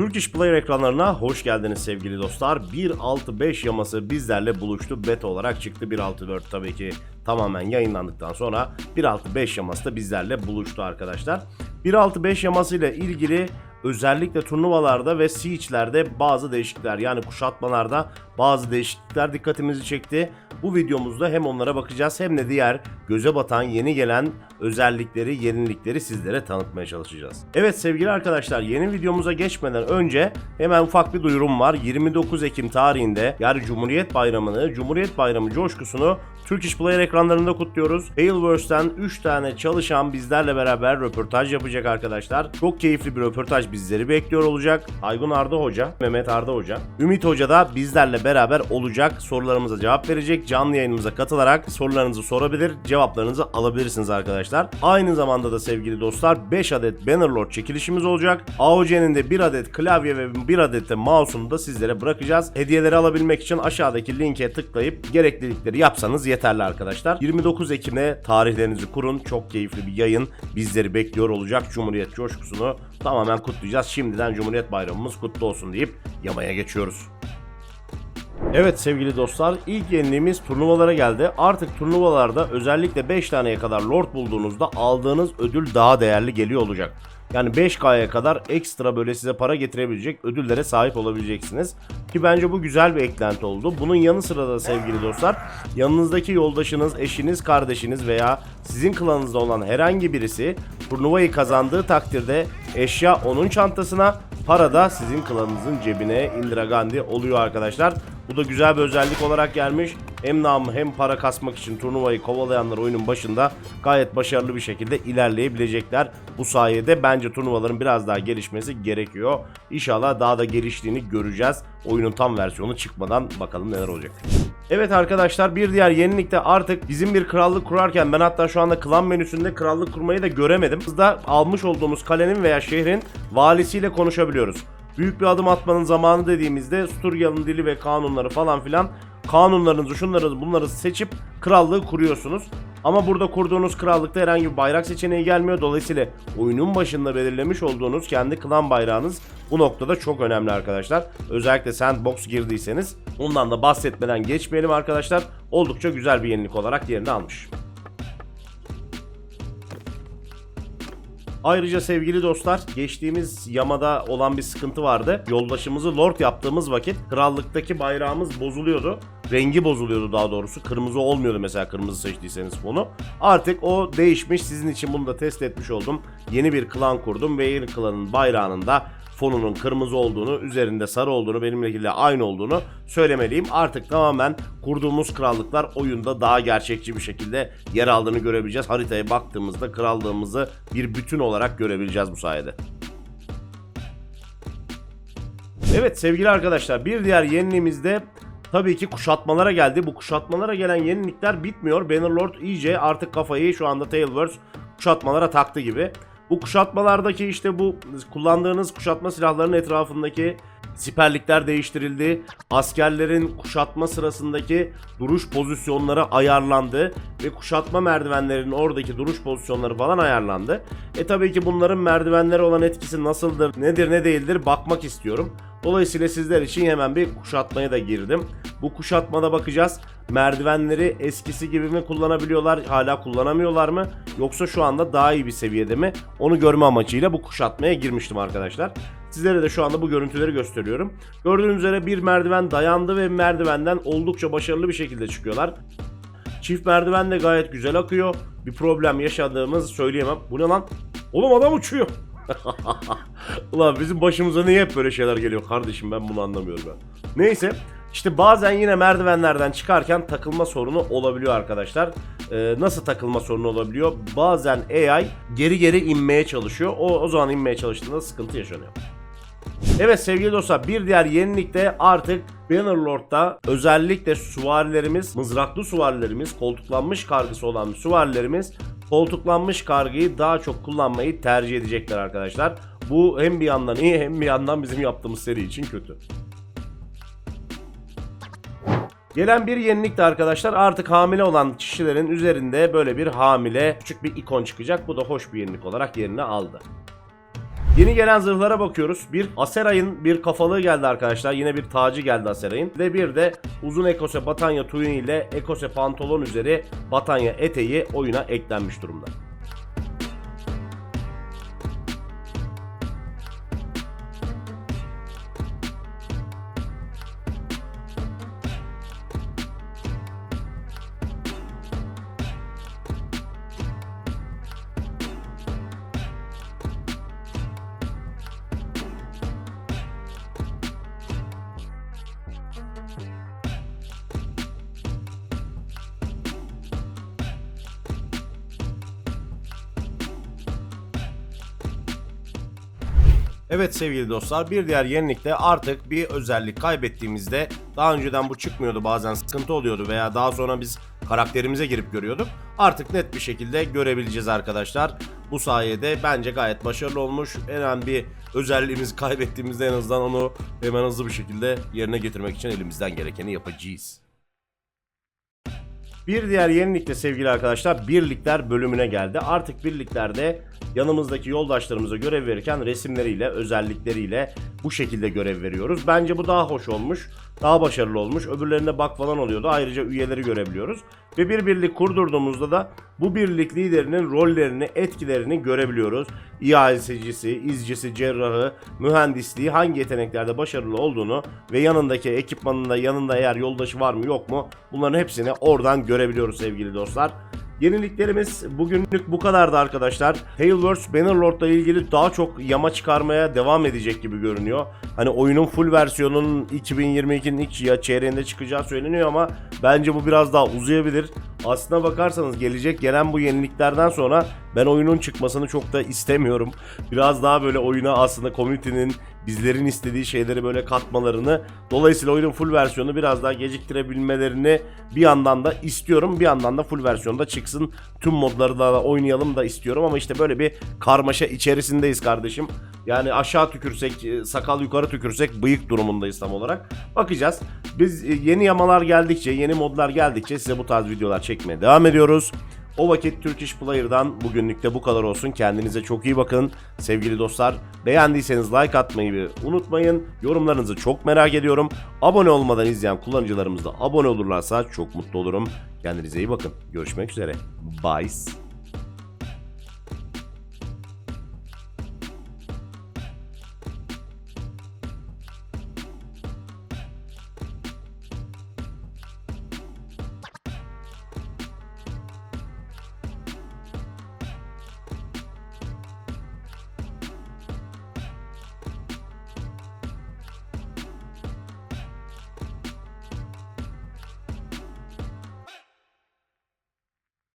Turkish Player ekranlarına hoş geldiniz sevgili dostlar. 1.6.5 yaması bizlerle buluştu. Beta olarak çıktı 1.6.4 tabii ki tamamen yayınlandıktan sonra 1.6.5 yaması da bizlerle buluştu arkadaşlar. 1.6.5 yaması ile ilgili özellikle turnuvalarda ve siege'lerde bazı değişiklikler yani kuşatmalarda bazı değişiklikler dikkatimizi çekti. Bu videomuzda hem onlara bakacağız hem de diğer göze batan yeni gelen özellikleri, yenilikleri sizlere tanıtmaya çalışacağız. Evet sevgili arkadaşlar yeni videomuza geçmeden önce hemen ufak bir duyurum var. 29 Ekim tarihinde yani Cumhuriyet Bayramı'nı, Cumhuriyet Bayramı coşkusunu Turkish Player ekranlarında kutluyoruz. Hailverse'den 3 tane çalışan bizlerle beraber röportaj yapacak arkadaşlar. Çok keyifli bir röportaj bizleri bekliyor olacak. Aygun Arda Hoca, Mehmet Arda Hoca, Ümit Hoca da bizlerle beraber olacak. Sorularımıza cevap verecek. Canlı yayınımıza katılarak sorularınızı sorabilir, cevaplarınızı alabilirsiniz arkadaşlar. Aynı zamanda da sevgili dostlar 5 adet Bannerlord çekilişimiz olacak. AOC'nin de 1 adet klavye ve 1 adet de mouse'unu da sizlere bırakacağız. Hediyeleri alabilmek için aşağıdaki linke tıklayıp gereklilikleri yapsanız yeterli arkadaşlar. 29 Ekim'e tarihlerinizi kurun. Çok keyifli bir yayın bizleri bekliyor olacak. Cumhuriyet coşkusunu tamamen kutlayacağız. Şimdiden Cumhuriyet Bayramımız kutlu olsun deyip yamaya geçiyoruz. Evet sevgili dostlar ilk yeniliğimiz turnuvalara geldi. Artık turnuvalarda özellikle 5 taneye kadar lord bulduğunuzda aldığınız ödül daha değerli geliyor olacak. Yani 5K'ya kadar ekstra böyle size para getirebilecek ödüllere sahip olabileceksiniz. Ki bence bu güzel bir eklenti oldu. Bunun yanı sıra da sevgili dostlar yanınızdaki yoldaşınız, eşiniz, kardeşiniz veya sizin klanınızda olan herhangi birisi turnuvayı kazandığı takdirde eşya onun çantasına, para da sizin klanınızın cebine Indira Gandhi oluyor arkadaşlar. Bu da güzel bir özellik olarak gelmiş. Hem namı hem para kasmak için turnuvayı kovalayanlar oyunun başında gayet başarılı bir şekilde ilerleyebilecekler. Bu sayede bence turnuvaların biraz daha gelişmesi gerekiyor. İnşallah daha da geliştiğini göreceğiz. Oyunun tam versiyonu çıkmadan bakalım neler olacak. Evet arkadaşlar bir diğer yenilik de artık bizim bir krallık kurarken ben hatta şu anda klan menüsünde krallık kurmayı da göremedim. Biz de almış olduğumuz kalenin veya şehrin valisiyle konuşabiliyoruz. Büyük bir adım atmanın zamanı dediğimizde Sturyalı'nın dili ve kanunları falan filan kanunlarınızı şunları bunları seçip krallığı kuruyorsunuz. Ama burada kurduğunuz krallıkta herhangi bir bayrak seçeneği gelmiyor. Dolayısıyla oyunun başında belirlemiş olduğunuz kendi klan bayrağınız bu noktada çok önemli arkadaşlar. Özellikle sandbox girdiyseniz ondan da bahsetmeden geçmeyelim arkadaşlar. Oldukça güzel bir yenilik olarak yerini almış. Ayrıca sevgili dostlar geçtiğimiz yamada olan bir sıkıntı vardı. Yoldaşımızı lord yaptığımız vakit krallıktaki bayrağımız bozuluyordu. Rengi bozuluyordu daha doğrusu. Kırmızı olmuyordu mesela kırmızı seçtiyseniz fonu. Artık o değişmiş. Sizin için bunu da test etmiş oldum. Yeni bir klan kurdum ve yeni klanın bayrağının da fonunun kırmızı olduğunu, üzerinde sarı olduğunu, benimle aynı olduğunu söylemeliyim. Artık tamamen kurduğumuz krallıklar oyunda daha gerçekçi bir şekilde yer aldığını görebileceğiz. Haritaya baktığımızda krallığımızı bir bütün olarak görebileceğiz bu sayede. Evet sevgili arkadaşlar bir diğer yeniliğimiz de tabii ki kuşatmalara geldi. Bu kuşatmalara gelen yenilikler bitmiyor. Bannerlord iyice artık kafayı şu anda Tailverse kuşatmalara taktı gibi. Bu kuşatmalardaki işte bu kullandığınız kuşatma silahlarının etrafındaki siperlikler değiştirildi. Askerlerin kuşatma sırasındaki duruş pozisyonları ayarlandı ve kuşatma merdivenlerinin oradaki duruş pozisyonları falan ayarlandı. E tabii ki bunların merdivenlere olan etkisi nasıldır, nedir ne değildir bakmak istiyorum. Dolayısıyla sizler için hemen bir kuşatmaya da girdim. Bu kuşatmada bakacağız. Merdivenleri eskisi gibi mi kullanabiliyorlar, hala kullanamıyorlar mı? Yoksa şu anda daha iyi bir seviyede mi? Onu görme amacıyla bu kuşatmaya girmiştim arkadaşlar. Sizlere de şu anda bu görüntüleri gösteriyorum. Gördüğünüz üzere bir merdiven dayandı ve merdivenden oldukça başarılı bir şekilde çıkıyorlar. Çift merdiven de gayet güzel akıyor. Bir problem yaşadığımızı söyleyemem. Bu ne lan? Oğlum adam uçuyor. Ulan bizim başımıza niye hep böyle şeyler geliyor kardeşim ben bunu anlamıyorum ben. Neyse işte bazen yine merdivenlerden çıkarken takılma sorunu olabiliyor arkadaşlar. Ee, nasıl takılma sorunu olabiliyor? Bazen AI geri geri inmeye çalışıyor. O, o zaman inmeye çalıştığında sıkıntı yaşanıyor. Evet sevgili dostlar bir diğer yenilik de artık Bannerlord'da özellikle süvarilerimiz, mızraklı süvarilerimiz, koltuklanmış kargısı olan süvarilerimiz koltuklanmış kargıyı daha çok kullanmayı tercih edecekler arkadaşlar. Bu hem bir yandan iyi hem bir yandan bizim yaptığımız seri için kötü. Gelen bir yenilik de arkadaşlar artık hamile olan kişilerin üzerinde böyle bir hamile küçük bir ikon çıkacak. Bu da hoş bir yenilik olarak yerini aldı. Yeni gelen zırhlara bakıyoruz. Bir Aseray'ın bir kafalığı geldi arkadaşlar. Yine bir tacı geldi Aseray'ın. Ve bir de uzun Ekose Batanya Tuyun ile Ekose pantolon üzeri Batanya eteği oyuna eklenmiş durumda. Evet sevgili dostlar bir diğer yenilikte artık bir özellik kaybettiğimizde daha önceden bu çıkmıyordu bazen sıkıntı oluyordu veya daha sonra biz karakterimize girip görüyorduk. Artık net bir şekilde görebileceğiz arkadaşlar. Bu sayede bence gayet başarılı olmuş. En bir özelliğimizi kaybettiğimizde en azından onu hemen hızlı bir şekilde yerine getirmek için elimizden gerekeni yapacağız. Bir diğer yenilik de sevgili arkadaşlar birlikler bölümüne geldi. Artık birliklerde yanımızdaki yoldaşlarımıza görev verirken resimleriyle, özellikleriyle bu şekilde görev veriyoruz. Bence bu daha hoş olmuş, daha başarılı olmuş. Öbürlerinde bak falan oluyordu. Ayrıca üyeleri görebiliyoruz. Ve bir birlik kurdurduğumuzda da bu birlik liderinin rollerini, etkilerini görebiliyoruz. İhalesicisi, izcisi, cerrahı, mühendisliği hangi yeteneklerde başarılı olduğunu ve yanındaki ekipmanında yanında eğer yoldaşı var mı yok mu bunların hepsini oradan görebiliyoruz sevgili dostlar. Yeniliklerimiz bugünlük bu kadardı arkadaşlar. Hailworks Bannerlord'la ilgili daha çok yama çıkarmaya devam edecek gibi görünüyor. Hani oyunun full versiyonunun 2022'nin ilk ya çeyreğinde çıkacağı söyleniyor ama bence bu biraz daha uzayabilir. Aslına bakarsanız gelecek gelen bu yeniliklerden sonra ben oyunun çıkmasını çok da istemiyorum. Biraz daha böyle oyuna aslında community'nin bizlerin istediği şeyleri böyle katmalarını dolayısıyla oyunun full versiyonu biraz daha geciktirebilmelerini bir yandan da istiyorum. Bir yandan da full versiyonda çıksın. Tüm modları da oynayalım da istiyorum ama işte böyle bir karmaşa içerisindeyiz kardeşim. Yani aşağı tükürsek e, sakal yukarı tükürsek bıyık durumundayız tam olarak. Bakacağız. Biz e, yeni yamalar geldikçe yeni modlar geldikçe size bu tarz videolar çekmeye devam ediyoruz o vakit Turkish Player'dan bugünlük de bu kadar olsun. Kendinize çok iyi bakın. Sevgili dostlar beğendiyseniz like atmayı unutmayın. Yorumlarınızı çok merak ediyorum. Abone olmadan izleyen kullanıcılarımız da abone olurlarsa çok mutlu olurum. Kendinize iyi bakın. Görüşmek üzere. Bye.